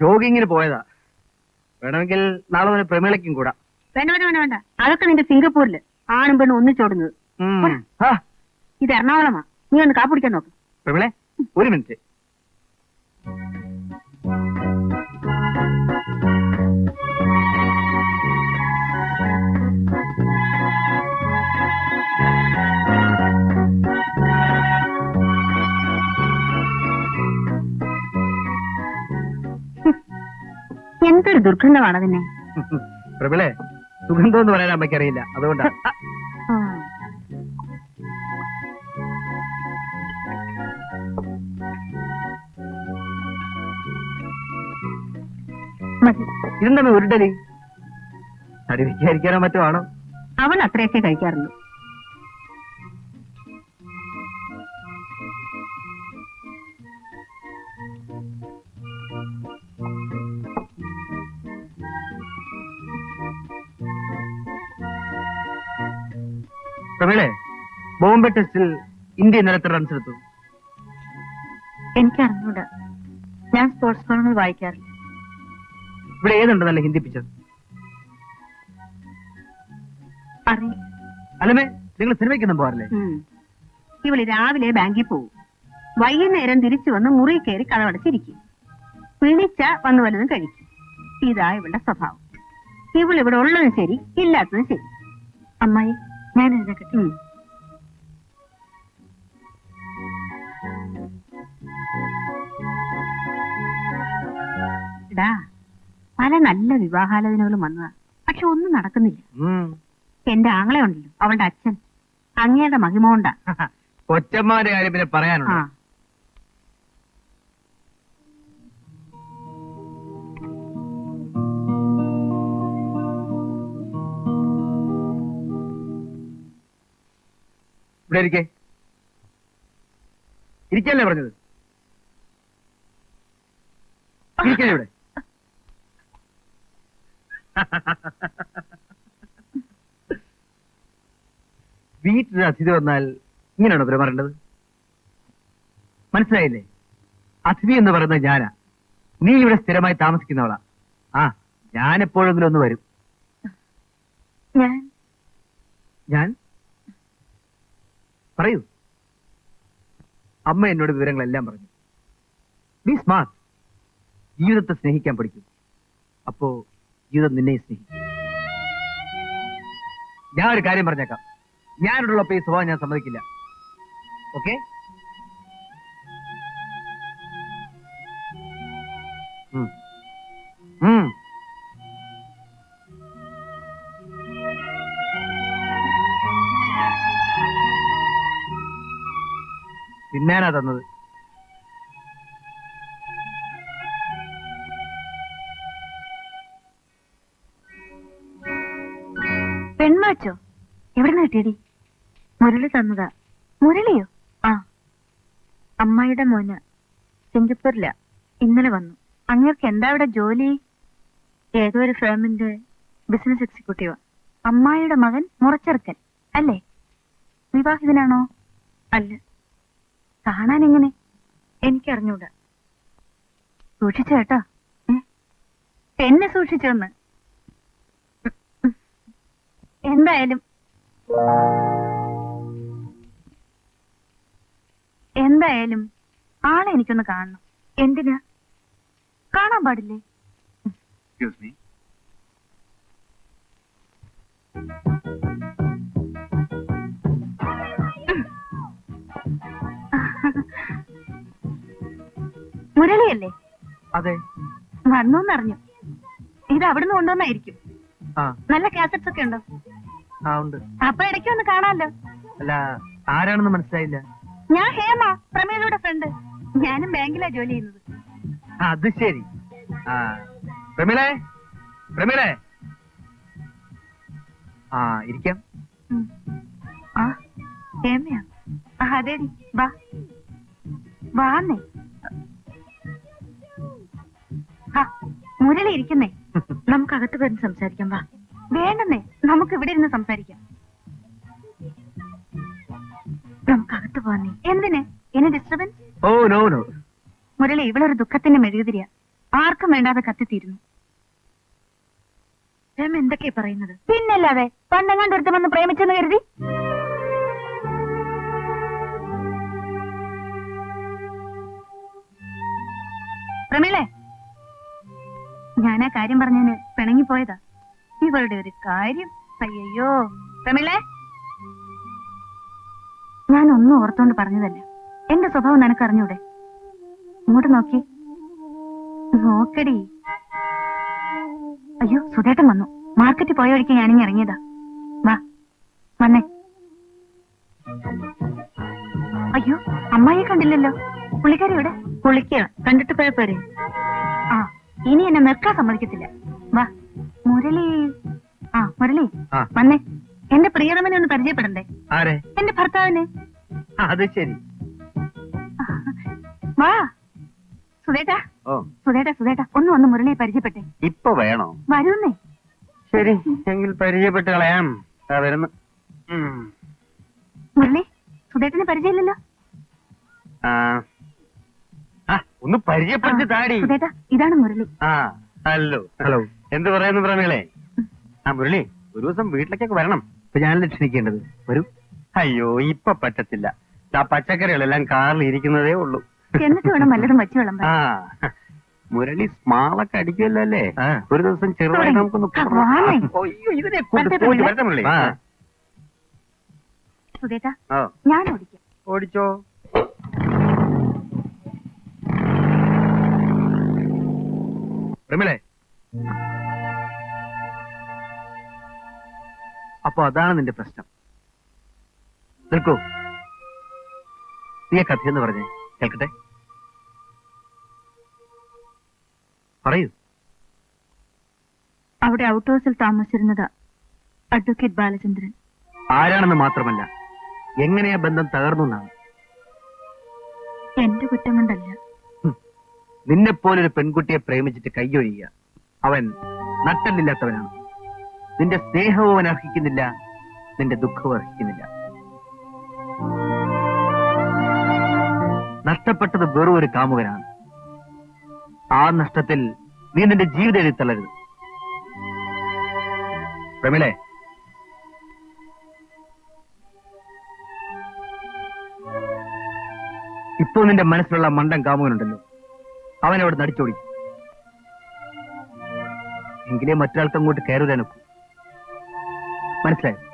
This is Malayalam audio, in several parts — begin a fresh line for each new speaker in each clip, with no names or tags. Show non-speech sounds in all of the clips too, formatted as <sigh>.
ജോഗിങ്ങിന് പോയതാ. വേണമെങ്കിൽ നാളെ മുതൽ പ്രമേളയ്ക്കും കൂടാ.
വേണ്ട വേണ്ട വേണ്ട വേണ്ട. അതൊക്കെ നിന്റെ സിംഗപ്പൂരിൽ. ആണും പെണ്ണും ഒന്നിച്ചോടുന്നത്.
ഉം. ആ,
ഇത് എറണാകുളമാ. നീ ഒന്ന് കാപ്പിടിക്കാൻ നോക്ക്.
പ്രമേളെ ഒരു മിനിറ്റ്.
എന്തൊരു ദുർഗന്ധമാണ് അതിനെ.
പ്രബിളെ സുഗന്ധം എന്ന് പറയാൻ അമ്മയ്ക്ക് അറിയില്ല.
അതുകൊണ്ടാണ് <laughs>
ഇതെന്താണ് ഉരുടലി തടി വെക്കാതിരിക്കാനോ മറ്റോ ആണോ?
അവൻ അത്രയൊക്കെ കഴിക്കാറുള്ളൂ.
പ്രമേളെ ബോംബെ ടെസ്റ്റിൽ ഇന്ത്യ ഇന്നലെ എത്ര റൺസ് എടുത്തു?
എനിക്ക് അറിഞ്ഞൂടാ ഞാൻ സ്പോർട്സ് ഫോണുകൾ വായിക്കാറില്ല.
ഇവിടെ ഏതുണ്ട് നല്ല ഹിന്ദി പിക്ചർ
അറിയില്ല
അല്ലമേ നിങ്ങൾ സിനിമയ്ക്കൊന്നും പോകാറില്ലേ?
ഇവൾ രാവിലെ ബാങ്കിൽ പോകും വൈകുന്നേരം തിരിച്ചു വന്ന് മുറി കയറി കഥവടച്ചിരിക്കും. പിണിച്ച വന്ന് വല്ലതും കഴിക്കും. ഇതാ ഇവളുടെ സ്വഭാവം. ഇവൾ ഇവിടെ ഉള്ളതും ശരി ഇല്ലാത്തതും ശരി. അമ്മായി ഞാൻ എഴുന്നേക്കട്ടെ എടാ പല നല്ല വിവാഹാലോചനകളും വന്നതാ. പക്ഷെ ഒന്നും നടക്കുന്നില്ല. എന്റെ ആങ്ങളെ ഉണ്ടല്ലോ അവളുടെ അച്ഛൻ. അങ്ങയുടെ മഹിമ കൊണ്ടാ. <laughs>
കൊച്ചമ്മാന്റെ കാര്യം പിന്നെ പറയാനുണ്ട്? ഇവിടെ ഇരിക്കേ. ഇരിക്കല്ലേ പറഞ്ഞത്? ഇരിക്കല്ലേ ഇവിടെ? വീട്ടിൽ അതിഥി വന്നാൽ ഇങ്ങനെയാണോ പെരുമാറേണ്ടത് മനസ്സിലായില്ലേ? അതിഥി എന്ന് പറയുന്നത് ഞാനാ. നീ ഇവിടെ സ്ഥിരമായി താമസിക്കുന്നവളാ ആ ഞാൻ എപ്പോഴെങ്കിലും ഒന്ന് വരും.
ഞാൻ?
ഞാൻ? പറയൂ. അമ്മ എന്നോട് വിവരങ്ങളെല്ലാം പറഞ്ഞു. ബി സ്മാർട്ട് ജീവിതത്തെ സ്നേഹിക്കാൻ പഠിക്കും. അപ്പോ ജീവിതം നിന്നെ സ്നേഹിക്കും. ഞാൻ ഒരു കാര്യം പറഞ്ഞേക്കാം. ഞാനിവിടെയുള്ളപ്പോ ഈ സ്വഭാവം ഞാൻ സമ്മതിക്കില്ല. ഓക്കെ തിന്നാനാ തന്നത്.
പെൺമാച്ചോ? എവിടെ കിട്ടിയടി മുരളി തന്നതാ. മുരളിയോ? ആ. അമ്മയുടെ മോന് സിംഗപ്പൂരില. ഇന്നലെ വന്നു. അങ്ങേർക്ക് എന്താ ഇവിടെ ജോലി? ഏതോ ഒരു ഫേമിന്റെ ബിസിനസ് എക്സിക്യൂട്ടീവ്. അമ്മായിയുടെ മകൻ മുറച്ചെറുക്കൻ. അല്ലേ? വിവാഹിതനാണോ? അല്ല. കാണാൻ എങ്ങനെ എനിക്കറിഞ്ഞൂടാ. സൂക്ഷിച്ച കേട്ടോ. ഏ? എന്നെ സൂക്ഷിച്ചെന്ന്. എന്തായാലും. എന്തായാലും ആളെ എനിക്കൊന്ന് കാണണം. എന്തിനാ? കാണാൻ പാടില്ലേ?
എക്സ്ക്യൂസ് മീ
മുരളിയല്ലേ?
അതെ.
വന്നു അറിഞ്ഞു ഇത് അവിടുന്ന് കൊണ്ടുവന്നായിരിക്കും. നല്ല കാസറ്റ്സ് ഒക്കെ ഉണ്ടോ. അപ്പൊ ഇടയ്ക്ക് ഒന്ന് കാണാല്ലോ
അല്ല ആരാണെന്ന് മനസ്സിലായില്ല.
ഞാൻ ഹേമ പ്രമേലയുടെ ഫ്രണ്ട് ഞാനും ബാങ്കിലാ ജോലി ചെയ്യുന്നത്.
അത് ശരി. ആ. പ്രമിളെ? പ്രമിളെ? ആ ഇരിക്കാം.
ആ ഹേമയാ. അതെടി. വാ. വാന്നേ. മുരളി ഇരിക്കുന്നേ. നമുക്ക് അകത്ത് വരുന്ന സംസാരിക്കാം വാ. വേണ്ടെന്നേ നമുക്ക് ഇവിടെ ഇരുന്ന് സംസാരിക്കാം. നമുക്ക് അകത്ത് പോവാന്നേ എന്തിന്? എന്നെ disturbance
oh no no
Murali ഇവളൊരു ദുഃഖത്തിന്റെ മെഴുകുതിരിയ. ആർക്കും വേണ്ടാതെ കത്തിത്തീരുന്നു. പ്രേമ എന്തൊക്കെയാ പറയുന്നത്? പിന്നല്ലാതെ പണ്ടെങ്ങാണ്ട് ഒരുത്തം വന്ന് പ്രേമിച്ചെന്ന് കരുതി? പ്രമീളെ ഞാൻ ആ കാര്യം പറഞ്ഞതിന് പിണങ്ങിപ്പോയതാ. ഇവളുടെ ഒരു കാര്യം. അയ്യോ പ്രമീളെ ഞാൻ ഒന്നും ഓർത്തോണ്ട് പറഞ്ഞതല്ല. എന്റെ സ്വഭാവം നിനക്ക് അറിഞ്ഞൂടെ ഇങ്ങോട്ട് നോക്കി. നോക്കടി. അയ്യോ സുധേട്ടൻ വന്നു. മാർക്കറ്റ് പോയ വഴിക്ക് ഞാനിങ്ങി ഇറങ്ങിയതാ. വാ വന്നേ. അയ്യോ അമ്മായി കണ്ടില്ലല്ലോ. പുള്ളിക്കാരി ഇവിടെ പുള്ളിക്കാ കണ്ടിട്ട് പോയപ്പോരെ ഇനി എന്നെ നിൽക്കാൻ സമ്മതിക്കത്തില്ല. വാ മുരളി. ആ മുരളി
ആ.
വന്നേ. എന്റെ പ്രിയതമനെ ഒന്ന് പരിചയപ്പെടണ്ടേ?
ആരെ?
എന്റെ ഭർത്താവിനെ.
അത് ശരി.
വാ. സുധേട്ടാ.
ഓ.
സുധേട്ടാ സുധേട്ടാ ഒന്ന് വന്ന് മുരളിയെ പരിചയപ്പെട്ടെ.
ഇപ്പൊ വേണോ?
വരുന്നേ.
ശരി എങ്കിൽ പരിചയപ്പെട്ട് കളയാം. ആ, വരുന്നു. ഉം.
മുരളി സുധേട്ടനെ പരിചയമില്ലല്ലോ.
ആ. ഒന്ന് പരിചയപ്പെടുത്തി താടി.
സുധേട്ടാ ഇതാണ് മുരളി.
ആ ഹലോ. ഹലോ. എന്ത് പറയുന്നു പ്രമേളെ ആ മുരളി ഒരു ദിവസം വീട്ടിലേക്കൊക്കെ വരണം. ഇപ്പൊ ഞാൻ ക്ഷണിക്കേണ്ടത് വരൂ. അയ്യോ ഇപ്പൊ പറ്റത്തില്ല. ആ പച്ചക്കറികളെല്ലാം കാറിൽ ഇരിക്കുന്നതേ ഉള്ളൂ.
എന്നിട്ട് വേണം വല്ലതും വച്ചു വിളമ്പാൻ?
ആ മുരളി സ്മാളൊക്കെ അടിക്കുമല്ലോ അല്ലേ? ഒരു ദിവസം ചെറുതായി നമുക്കൊന്ന്
ആ, വാന്നേ.
അയ്യോ, ഇതിനെ കൊണ്ട്
വരട്ടെ,
പോയിട്ട്
വരട്ടെ.
വരട്ടെ മുരളി.
സുധേട്ടാ
ആ.
ഞാൻ ഓടിക്കാം.
ഓടിച്ചോ. പ്രമിളെ അപ്പൊ അതാണ് നിന്റെ പ്രശ്നം. നിൽക്കൂ. നീ കഥയെന്ന് പറഞ്ഞേ. കേൾക്കട്ടെ? പറയൂ.
അവിടെ ഔട്ട് ഹൗസിൽ താമസിച്ചിരുന്നത് അഡ്വക്കേറ്റ് ബാലചന്ദ്രൻ.
ആരാണെന്ന് മാത്രമല്ല എങ്ങനെയാ ബന്ധം തകർന്നു എന്നാണ്?
എന്റെ കുറ്റം കൊണ്ടല്ല.
നിന്നെപ്പോലൊരു പെൺകുട്ടിയെ പ്രേമിച്ചിട്ട് കൈയൊഴിയുക. അവൻ നട്ടല്ലില്ലാത്തവനാണ് നിന്റെ സ്നേഹവും അവൻ അർഹിക്കുന്നില്ല നിന്റെ ദുഃഖവും അർഹിക്കുന്നില്ല. നഷ്ടപ്പെട്ടത് വെറും ഒരു കാമുകനാണ്. ആ നഷ്ടത്തിൽ നീ നിന്റെ ജീവിതം എഴുത്തളരുത് പ്രമിളെ ഇപ്പോൾ നിന്റെ മനസ്സിലുള്ള മണ്ടൻ കാമുകനുണ്ടല്ലോ. അവനവിടെ നടിച്ചോടി. എങ്കിലേ മറ്റൊരാൾക്ക് അങ്ങോട്ട് കയറുക മനസ്സിലായോ?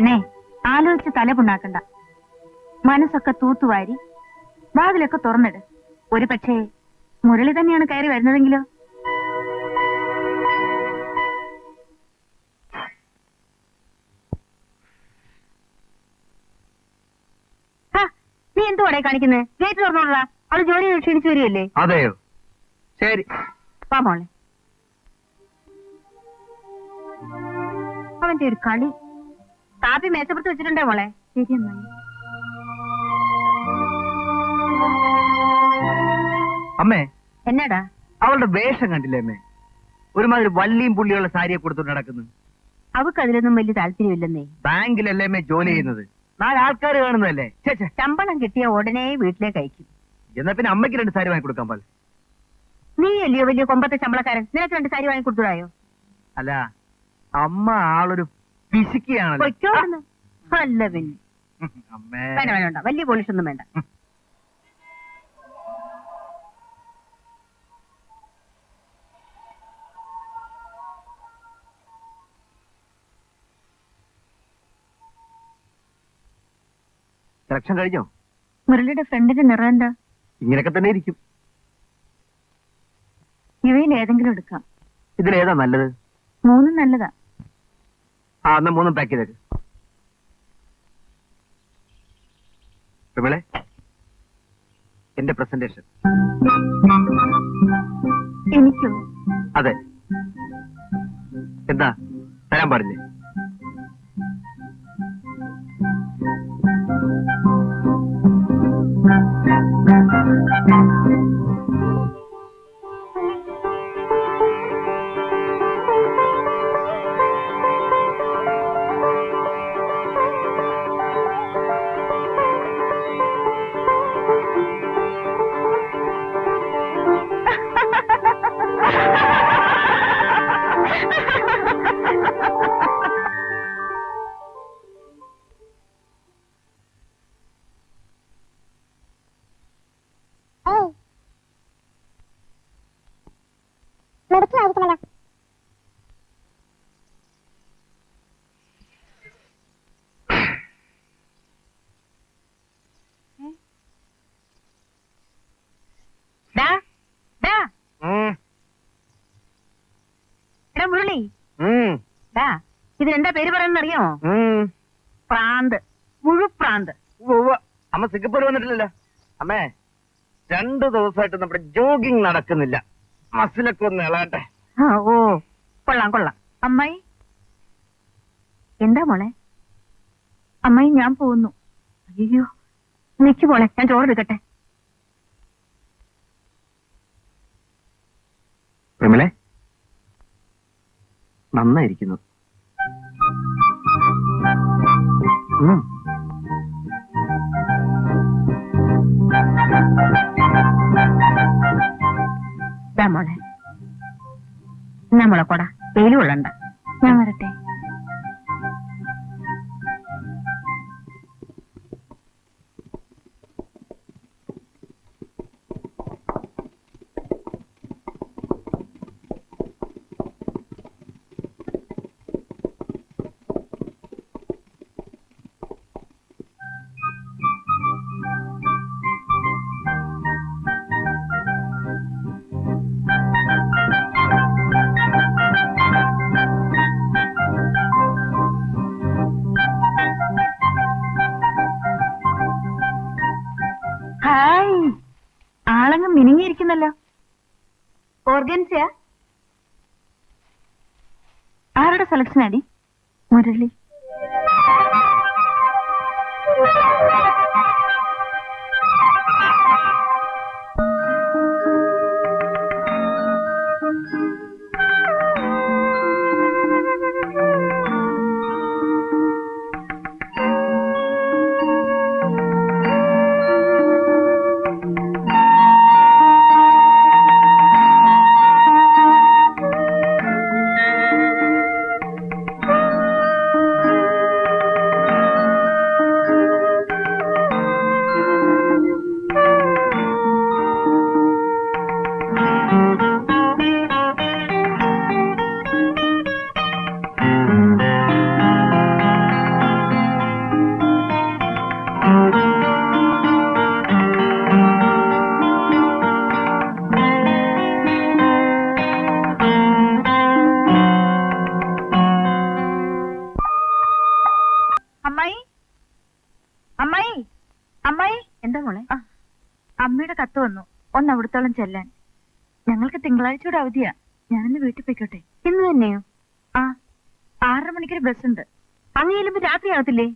പെണ്ണെ ആലോചിച്ച് തല പുണ്ണാക്കണ്ട. മനസ്സൊക്കെ തൂത്തുവാരി വാതിലൊക്കെ തുറന്നിട്. ഒരു പക്ഷേ മുരളി തന്നെയാണ് കയറി വരുന്നതെങ്കിലോ? നീ എന്തുവാടേ കാണിക്കുന്നത് ഗേറ്റ് തുറന്നോളാ അവൾ ജോലി ക്ഷണിച്ചു വരികയല്ലേ?
അതെയോ? ശരി.
വാ മോളെ. അവന്റെ ഒരു കളി കാപ്പി മേശപ്പുറത്ത് വെച്ചിട്ടുണ്ടേ മോളെ? ശരി അമ്മായി
അമ്മേ.
എന്നാടാ?
അവളുടെ വേഷം കണ്ടില്ലേ അമ്മേ? ഒരുമാതിരി വള്ളിയും പുള്ളിയുള്ള സാരിയെ കൊടുത്തോണ്ട് നടക്കുന്നു.
അവക്ക് അതിലൊന്നും വലിയ താല്പര്യമില്ലെന്നേ.
ബാങ്കിലല്ലേ അമ്മേ ജോലി ചെയ്യുന്നത്? നാല് ആൾക്കാർ കാണുന്നതല്ലേ? ഛെ, ഛെ.
ശമ്പളം കിട്ടിയ ഉടനെ വീട്ടിലേക്ക് അയക്കും.
എന്നാ പിന്നെ അമ്മയ്ക്ക് രണ്ട് സാരി വാങ്ങി കൊടുക്കാൻ പോലെ
നീ അല്ലയോ വലിയ കൊമ്പത്തെ ശമ്പളക്കാരൻ? നിനക്ക് രണ്ട് സാരി വാങ്ങി കൊടുത്തൂടായോ?
അല്ല അമ്മ ആളൊരു പിശുക്കിയാണല്ലോ
പൊയ്ക്കോടുന്നു അല്ല പിന്നെ.
അമ്മേ.
വേണ്ട വേണ്ട വേണ്ട. വലിയ പോളിഷ് ഒന്നും വേണ്ട.
സെലക്ഷൻ കഴിഞ്ഞോ?
മുരളിയുടെ ഫ്രണ്ടിന്റെ നിറം എന്താ?
ഇങ്ങനെയൊക്കെ തന്നെ ഇരിക്കും.
ഇവയിൽ ഏതെങ്കിലും എടുക്കാം.
ഇതിലേതാ നല്ലത്?
മൂന്നും നല്ലതാ.
ആ എന്നാ മൂന്നും പാക്ക് ചെയ്തേക്ക്. വിമളെ എന്റെ പ്രസന്റേഷൻ
എനിക്കോ?
അതെ. എന്താ? തരാൻ പാടില്ലേ?
മെഡിക്കലായിരിക്കണല്ലോ
ഡാ ഇതിനെന്താ പേര് പറയുന്നറിയോ പ്രാന്ത്. മുഴുപ്രാന്ത്
അമ്മ സിംഗപ്പൂർ വന്നിട്ടില്ലല്ലോ. അമ്മേ രണ്ടു ദിവസമായിട്ട് നമ്മുടെ ജോഗിങ് നടക്കുന്നില്ല. മസിലൊക്കെ ഒന്ന്
ഇളാട്ടെ ഓ. കൊള്ളാം കൊള്ളാം. അമ്മായി? എന്താ മോളെ? അമ്മായി ഞാൻ പോകുന്നു. അയ്യോ. നിക്ക് മോളെ ഞാൻ ചോറെടുക്കട്ടെ
പ്രമിളെ നന്നായിരിക്കുന്നു.
മോളെ. എന്നാ മോളെ കൊട? ഞാൻ വരട്ടെ. ഹായ് ആളങ്ങ് മിനിങ്ങിയിരിക്കുന്നല്ലോ. ഓർഗൻസിയാ? ആരുടെ സെലക്ഷൻ അടി മുരളി. ചെല്ലാൻ ഞങ്ങൾക്ക് തിങ്കളാഴ്ച കൂടെ അവധിയാ. ഞാനിന്ന് വീട്ടിൽ പോയിക്കോട്ടെ. ഇന്ന് തന്നെയോ? ആ ആറര മണിക്കൊരു ബസ് ഉണ്ട് അങ്ങ് ചെല്ലുമ്പോ രാത്രിയാകത്തില്ലേ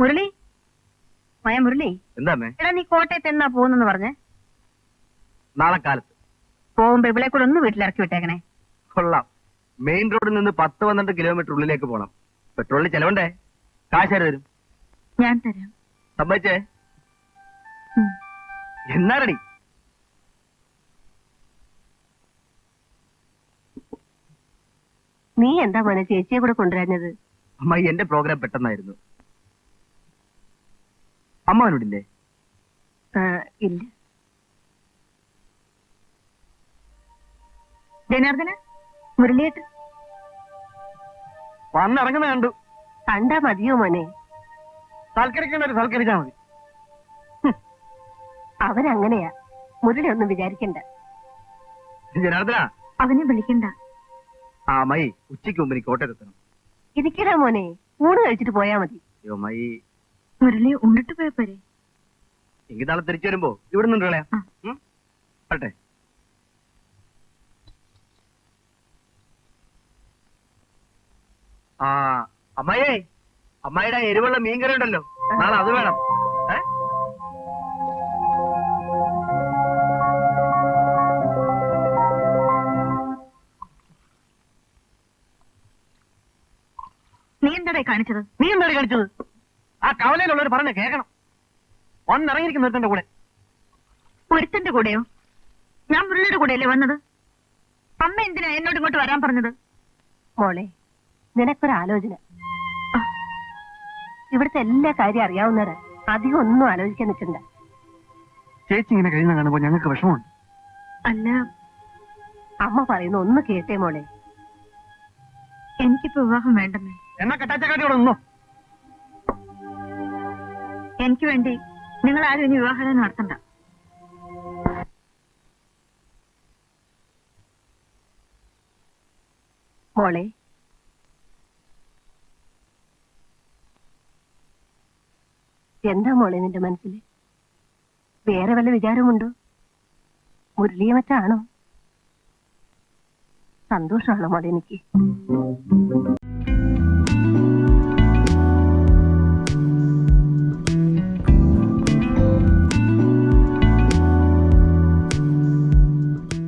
മുരളി? മയ മുരളി?
എന്താ
എടാ നീ കോട്ടയത്ത് എന്നാ പോകുന്നെന്ന് പറഞ്ഞേ?
നാളെ കാലത്ത്.
പോകുമ്പോ ഇവിടെ കൂടെ ഒന്ന് വീട്ടിലിറക്കി വിട്ടേക്കണേ.
കൊള്ളാം. മെയിൻ റോഡിൽ നിന്ന് പത്ത് പന്ത്രണ്ട് കിലോമീറ്റർ ഉള്ളിലേക്ക് പോണം. പെട്രോളിന് ചെലവുണ്ടേ? കാശ് തരും?
ഞാൻ തരാം.
സമ്മതിച്ചേ?
എന്നാ
എന്നാരടി
നീ എന്താ മോനെ ചേച്ചിയെ കൂടെ കൊണ്ടുവരുന്നത്?
അമ്മായി എന്റെ പ്രോഗ്രാം പെട്ടെന്നായിരുന്നു. അമ്മാവനോടില്ലേ?
ഇല്ല. ജനാർദ്ദന മുരളിയേട്ട്
വന്നിറങ്ങുന്ന കണ്ടു.
കണ്ടാ മതിയോ മോനെ?
സൽക്കരിക്കേണ്ട ഒരു സൽക്കരിച്ചാ മതി.
അവനങ്ങനെയാ മുരളി ഒന്നും വിചാരിക്കണ്ട.
ജനാർദ്ദന.
അവനെ വിളിക്കണ്ട.
ആ മൈ ഉച്ചയ്ക്ക് മുമ്പ് എനിക്ക് കോട്ടയത്തെത്തണം
ഇരിക്കടാ മോനെ ഊണ് കഴിച്ചിട്ട് പോയാ മതി.
അയ്യോ മൈ.
മുരളി ഉണ്ടിട്ട് പോയപ്പോരെ പോരെ.
എങ്കിൽ നാളെ തിരിച്ചു വരുമ്പോ ഇവിടെ നിന്നുണ്ടല്ലേ
ആ.
അമ്മായിയേ അമ്മായിയുടെ എരിവുള്ള മീൻകറി ഉണ്ടല്ലോ. നാളെ അത് വേണം.
എന്താടേ കാണിച്ചത്?
നീ എന്താടി കാണിച്ചത്? ആ കവലയിലുള്ളവർ പറഞ്ഞു കേൾക്കണം. ഒന്നിറങ്ങിയിരിക്കുന്ന ഒരുത്തന്റെ കൂടെ.
ഒരുത്തന്റെ കൂടെയോ? ഞാൻ മുരളിയുടെ കൂടെയല്ലേ വന്നത്? അമ്മ എന്തിനാ എന്നോട് ഇങ്ങോട്ട് വരാൻ പറഞ്ഞത്?
മോളെ നിനക്കൊരാലോചന ഇവിടുത്തെ എല്ലാ കാര്യം അറിയാവുന്നവര് അധികം ഒന്നും ആലോചിക്കാൻ നിൽക്കണ്ട.
ചേച്ചി ഇങ്ങനെ കഴിയുന്ന കാണുമ്പോ ഞങ്ങൾക്ക് വിഷമമുണ്ട്.
അല്ല.
അമ്മ പറയുന്ന ഒന്ന് കേട്ടേ മോളെ.
എനിക്കിപ്പോ വിവാഹം വേണ്ടെന്നേ.
എന്നാ കെട്ടാച്ചക്കാട്ടിയോടെ നിന്നോ.
എനിക്ക് വേണ്ടി നിങ്ങൾ ആരും ഇനി വിവാഹം നടത്തണ്ട.
മോളെ എന്താ മോളെ നിന്റെ മനസ്സിൽ വേറെ വല്ല വിചാരമുണ്ടോ? മുരളിയെ മറ്റാണോ? സന്തോഷമാണോ മോളെ എനിക്ക്?